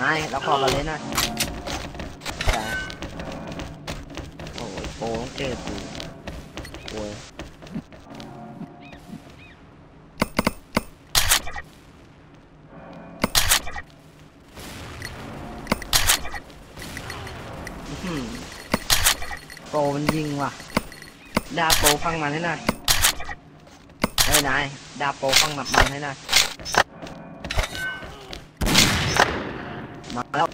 นายเราขอกันเลยนะแต่โอ้ยโป้งเจอกูโว้ยโปมันยิงว่ะ ดาโปรฟังมันให้หน่อยเฮ้ยนาย ดาโปรฟังมันให้หน่อย มาแล้ว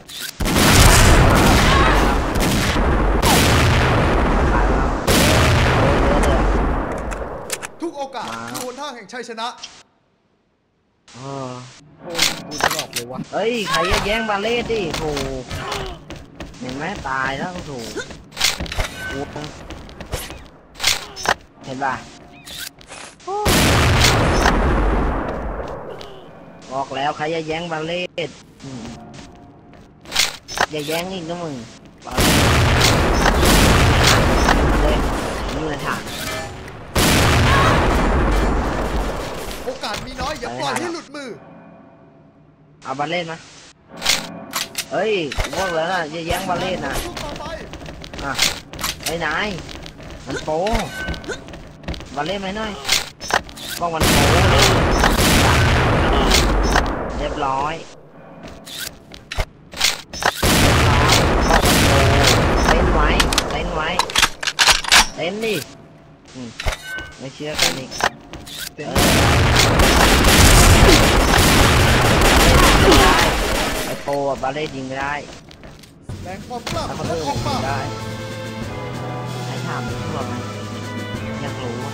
ทุกโอกาสมาคือหนทางแห่งชัยชนะเออโอ้ยกูจะหลอกเลยวะเฮ้ย ใครจะแย่งบาเล่ดิโถูเห็นไหมตายแล้วโถูกูเห็นป่ะบอกแล้วใครจะแย่งบาเล่ อืมอย่าแย่งอีกนะมึงบาเล่เลยนี่มันถางโอกาสมีน้อยอย่าปล่อยให้หลุดมือ เอาบาเล่มาเฮ้ยบอกแล้วนะอย่าแย่งบาเล่นะสู้ต่อไปอะไอ้นายมันโปมาเล่นไหมหน่อยบอกมันโปเลยเรียบร้อยเรียบร้อยบอกมันโปเล่นไว้ เล่นไว้เล่นดิอืมไม่เชื่อกันอีกเต็มเออไอ้โปอะบาเล่ยิงไม่ได้แรงความกล้าถ้าขเขาองเลิกออกมาได้ไอ้ถามมันเพื่อไหมอยากรู้อะเพื่อไหม